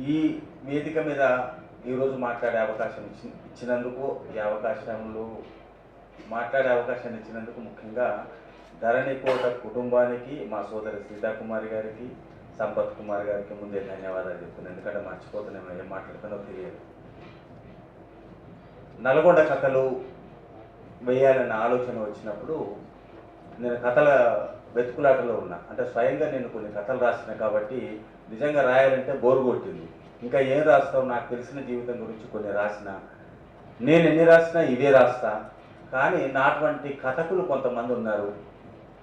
ఈ వేదిక మీద ఈరోజు మాట్లాడే అవకాశం ఇచ్చి ఇచ్చినందుకు ఈ అవకాశంలో మాట్లాడే అవకాశాన్ని ఇచ్చినందుకు ముఖ్యంగా ధరణి కోట కుటుంబానికి మా సోదరి సీతాకుమారి గారికి సంపత్ కుమార్ గారికి ముందే ధన్యవాదాలు చెప్తున్నాను ఎందుకంటే మర్చిపోతున్నాం ఏం మాట్లాడుతున్నో తెలియదు. నల్గొండ కథలు వేయాలన్న ఆలోచన వచ్చినప్పుడు నేను కథల వెతుకులాటలో ఉన్నా. అంటే స్వయంగా నేను కొన్ని కథలు రాసిన కాబట్టి నిజంగా రాయాలంటే బోరు కొట్టింది. ఇంకా ఏం రాస్తావు? నాకు తెలిసిన జీవితం గురించి కొన్ని రాసిన. నేను ఎన్ని రాసినా ఇవే రాస్తా. కానీ నాటువంటి కథకులు కొంతమంది ఉన్నారు.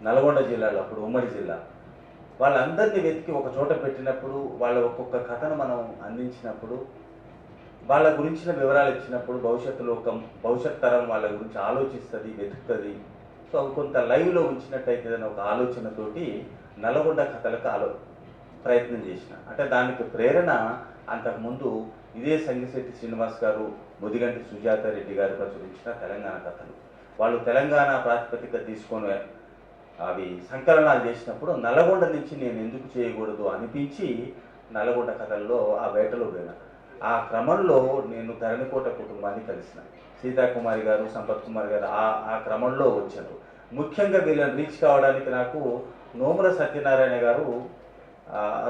నల్గొండ జిల్లాలో అప్పుడు ఉమ్మడి జిల్లా. వాళ్ళందరినీ వెతికి ఒక చోట పెట్టినప్పుడు వాళ్ళ ఒక్కొక్క కథను మనం అందించినప్పుడు వాళ్ళ గురించిన వివరాలు ఇచ్చినప్పుడు భవిష్యత్తులో ఒక భవిష్యత్ తరం వాళ్ళ గురించి ఆలోచిస్తుంది వెతుకుతుంది. సో అవి కొంత లైవ్లో ఉంచినట్టయితే అని ఒక ఆలోచనతోటి నల్గొండ కథలకు ఆలో ప్రయత్నం చేసిన. అంటే దానికి ప్రేరణ అంతకుముందు ఇదే సంగిశెట్టి శ్రీనివాస్ గారు ముదిగంటి సుజాత రెడ్డి గారు ప్రచురించిన తెలంగాణ కథలు. వాళ్ళు తెలంగాణ ప్రాతిపదిక తీసుకొని అవి సంకలనాలు చేసినప్పుడు నల్గొండ నుంచి నేను ఎందుకు చేయకూడదు అనిపించి నల్గొండ కథల్లో ఆ వేటలో పోయినా. ఆ క్రమంలో నేను ధరణికోట కుటుంబాన్ని కలిసిన. సీతాకుమారి గారు సంపత్ కుమార్ గారు ఆ ఆ క్రమంలో వచ్చారు. ముఖ్యంగా వీళ్ళని రీచ్ కావడానికి నాకు నోముల సత్యనారాయణ గారు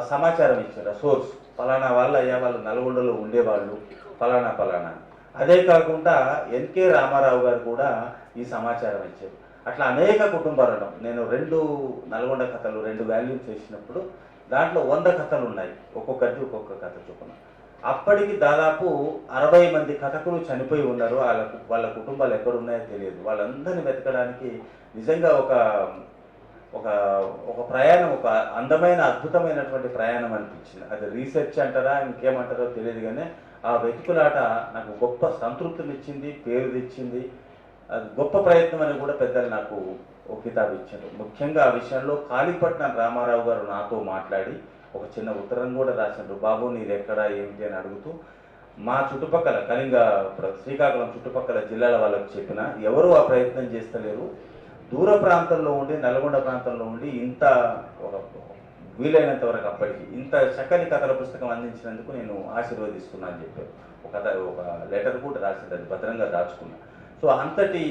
సమాచారం ఇచ్చారు. సోర్స్. ఫలానా వాళ్ళు అయ్యా వాళ్ళు నల్గొండలో ఉండేవాళ్ళు. ఫలానా ఫలానా అదే కాకుండా ఎన్కే రామారావు గారు కూడా ఈ సమాచారం ఇచ్చారు. అట్లా అనేక కుటుంబాలను నేను రెండు నల్గొండ కథలు రెండు వాల్యూమ్ చేసినప్పుడు దాంట్లో వంద కథలు ఉన్నాయి. ఒక్కొక్కటి ఒక్కొక్క కథ చొప్పున. అప్పటికి దాదాపు అరవై మంది కథకులు చనిపోయి ఉన్నారు. వాళ్ళ వాళ్ళ కుటుంబాలు ఎక్కడున్నాయో తెలియదు. వాళ్ళందరినీ వెతకడానికి నిజంగా ఒక ఒక ఒక ప్రయాణం ఒక అందమైన అద్భుతమైనటువంటి ప్రయాణం అనిపించింది. అది రీసెర్చ్ అంటారా ఇంకేమంటారో తెలియదు కానీ ఆ వెతుకులాట నాకు గొప్ప సంతృప్తినిచ్చింది పేరు తెచ్చింది. అది గొప్ప ప్రయత్నం అని కూడా పెద్దలు నాకు ఒక కితాబు ఇచ్చారు. ముఖ్యంగా ఆ విషయంలో కాళీపట్నం రామారావు గారు నాతో మాట్లాడి ఒక చిన్న ఉత్తరం కూడా రాశారు బాబు నీది ఎక్కడ ఏమిటి? అని అడుగుతూ మా చుట్టుపక్కల కళింగ శ్రీకాకుళం చుట్టుపక్కల జిల్లాల వాళ్ళకి చెప్పిన ఎవరు ఆ ప్రయత్నం చేస్తలేరు. దూర ప్రాంతంలో ఉండి నల్గొండ ప్రాంతంలో ఉండి ఇంత ఒక వీలైనంత వరకు అప్పటికి ఇంత చక్కని కథల పుస్తకం అందించినందుకు నేను ఆశీర్వదిస్తున్నా అని చెప్పారు ఒక కథ ఒక లెటర్ కూడా రాసింది అది భద్రంగా దాచుకున్నా. సో అంతటి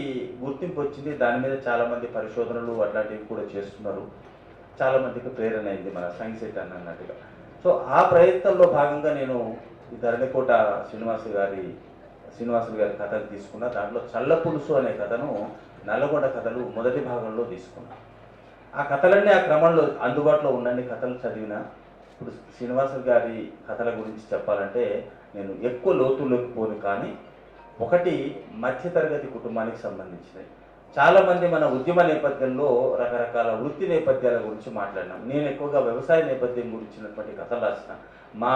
గుర్తింపు వచ్చింది. దాని మీద చాలామంది పరిశోధనలు అట్లాంటివి కూడా చేస్తున్నారు. చాలా మందికి ప్రేరణ అయింది మన సైన్స్ అని అన్నట్టుగా సో ఆ ప్రయత్నంలో భాగంగా నేను ఈ ధరణికోట శ్రీనివాసు గారి శ్రీనివాసులు గారి కథలు తీసుకున్న. దాంట్లో చల్ల పులుసు అనే కథను నల్లగొండ కథలు మొదటి భాగంలో తీసుకున్నా. ఆ కథలన్నీ ఆ క్రమంలో అందుబాటులో ఉన్నన్ని కథలు చదివిన. ఇప్పుడు శ్రీనివాసులు గారి కథల గురించి చెప్పాలంటే నేను ఎక్కువ లోతుల్లోకి పోను కానీ ఒకటి మధ్యతరగతి కుటుంబానికి సంబంధించినవి. చాలామంది మన ఉద్యమ నేపథ్యంలో రకరకాల వృత్తి నేపథ్యాల గురించి మాట్లాడినాం. నేను ఎక్కువగా వ్యవసాయ నేపథ్యం గురించినటువంటి కథలు రాసిన మా